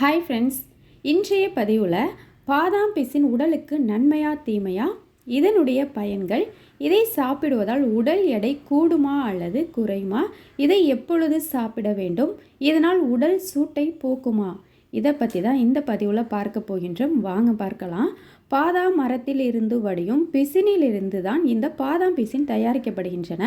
Hi friends இன்றைய பதிவில் பாதாம் பிசின் உடலுக்கு நன்மையா தீமையா? இதனுடைய பயன்கள் இதை சாப்பிடுவதால் உடல் எடை கூடுமா அல்லது குறையுமா? இதை எப்பொழுது சாப்பிட வேண்டும்? இதனால் உடல் சூட்டை போக்குமா? இதை பற்றி தான் இந்த பதிவில் பார்க்க போகின்றோம். வாங்க பார்க்கலாம். பாதாம் மரத்தில் இருந்து வடியும் பிசினிலிருந்து தான் இந்த பாதாம் பிசின் தயாரிக்கப்படுகின்றன.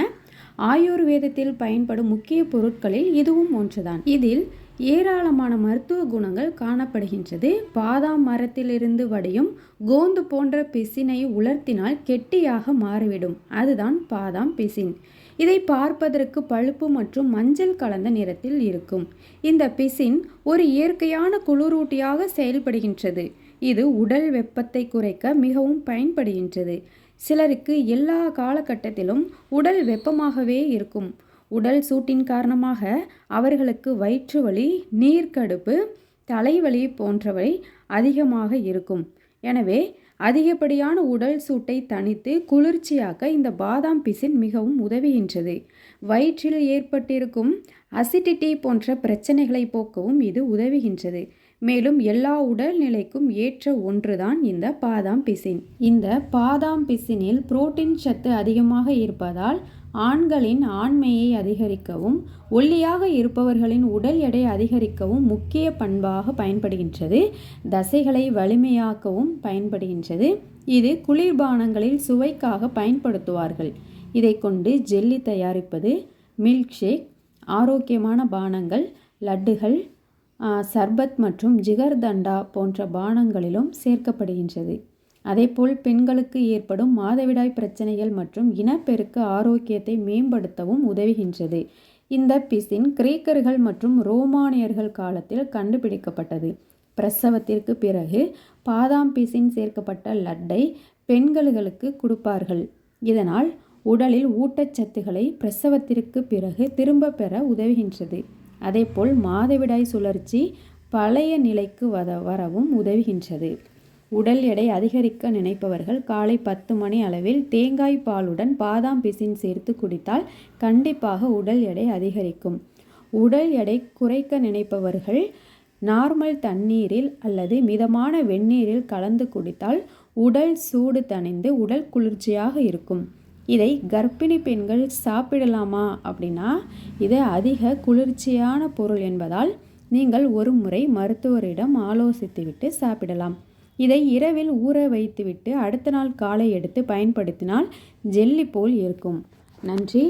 ஆயுர்வேதத்தில் பயன்படும் முக்கிய பொருட்களில் இதுவும் ஒன்றுதான். இதில் ஏராளமான மருத்துவ குணங்கள் காணப்படுகின்றது. பாதாம் மரத்திலிருந்து வடியும் கோந்து போன்ற பிசினை உலர்த்தினால் கெட்டியாக மாறிவிடும். அதுதான் பாதாம் பிசின். இதை பார்ப்பதற்கு பழுப்பு மற்றும் மஞ்சள் கலந்த நிறத்தில் இருக்கும். இந்த பிசின் ஒரு இயற்கையான குளிரூட்டியாக செயல்படுகின்றது. இது உடல் வெப்பத்தை குறைக்க மிகவும் பயன்படுகின்றது. சிலருக்கு எல்லா காலகட்டத்திலும் உடல் வெப்பமாகவே இருக்கும். உடல் சூட்டின் காரணமாக அவர்களுக்கு வயிற்று வலி நீர்க்கடுப்பு தலைவலி போன்றவை அதிகமாக இருக்கும். எனவே அதிகப்படியான உடல் சூட்டை தணித்து குளிர்ச்சியாக்க இந்த பாதாம் பிசின் மிகவும் உதவுகின்றது. வயிற்றில் ஏற்பட்டிருக்கும் அசிடிட்டி போன்ற பிரச்சனைகளை போக்கவும் இது உதவுகின்றது. மேலும் எல்லா உடல்நிலைக்கும் ஏற்ற ஒன்றுதான் இந்த பாதாம் பிசின். இந்த பாதாம் பிசினில் புரோட்டீன் சத்து அதிகமாக இருப்பதால் ஆண்களின் ஆண்மையை அதிகரிக்கவும் ஒல்லியாக இருப்பவர்களின் உடல் எடை அதிகரிக்கவும் முக்கிய பண்பாக பயன்படுகின்றது. தசைகளை வலிமையாக்கவும் பயன்படுகின்றது. இது குளிர்பானங்களில் சுவைக்காக பயன்படுத்துவார்கள். இதை கொண்டு ஜெல்லி தயாரிப்பது மில்க் ஷேக் ஆரோக்கியமான பானங்கள் லட்டுகள் சர்பத் மற்றும் ஜிகர்தண்டா போன்ற பானங்களிலும் சேர்க்கப்படுகின்றது. அதேபோல் பெண்களுக்கு ஏற்படும் மாதவிடாய் பிரச்சனைகள் மற்றும் இனப்பெருக்க ஆரோக்கியத்தை மேம்படுத்தவும் உதவுகின்றது. இந்த பிசின் கிரேக்கர்கள் மற்றும் ரோமானியர்கள் காலத்தில் கண்டுபிடிக்கப்பட்டது. பிரசவத்திற்கு பிறகு பாதாம் பிசின் சேர்க்கப்பட்ட லட்டை பெண்களுக்கு கொடுப்பார்கள். இதனால் உடலில் ஊட்டச்சத்துக்களை பிரசவத்திற்கு பிறகு திரும்ப பெற உதவுகின்றது. அதேபோல் மாதவிடாய் சுழற்சி பழைய நிலைக்கு வத வரவும் உதவுகின்றது. உடல் எடை அதிகரிக்க நினைப்பவர்கள் காலை பத்து மணி அளவில் தேங்காய் பாலுடன் பாதாம் பிசின் சேர்த்து குடித்தால் கண்டிப்பாக உடல் எடை அதிகரிக்கும். உடல் எடை குறைக்க நினைப்பவர்கள் நார்மல் தண்ணீரில் அல்லது மிதமான வெந்நீரில் கலந்து குடித்தால் உடல் சூடு தணிந்து உடல் குளிர்ச்சியாக இருக்கும். இதை கர்ப்பிணி பெண்கள் சாப்பிடலாமா அப்படின்னா இது அதிக குளிர்ச்சியான பொருள் என்பதால் நீங்கள் ஒரு முறை மருத்துவரிடம் ஆலோசித்துவிட்டு சாப்பிடலாம். இதை இரவில் ஊற வைத்துவிட்டு அடுத்த நாள் காலை எடுத்து பயன்படுத்தினால் ஜெல்லி போல் இருக்கும். நன்றி.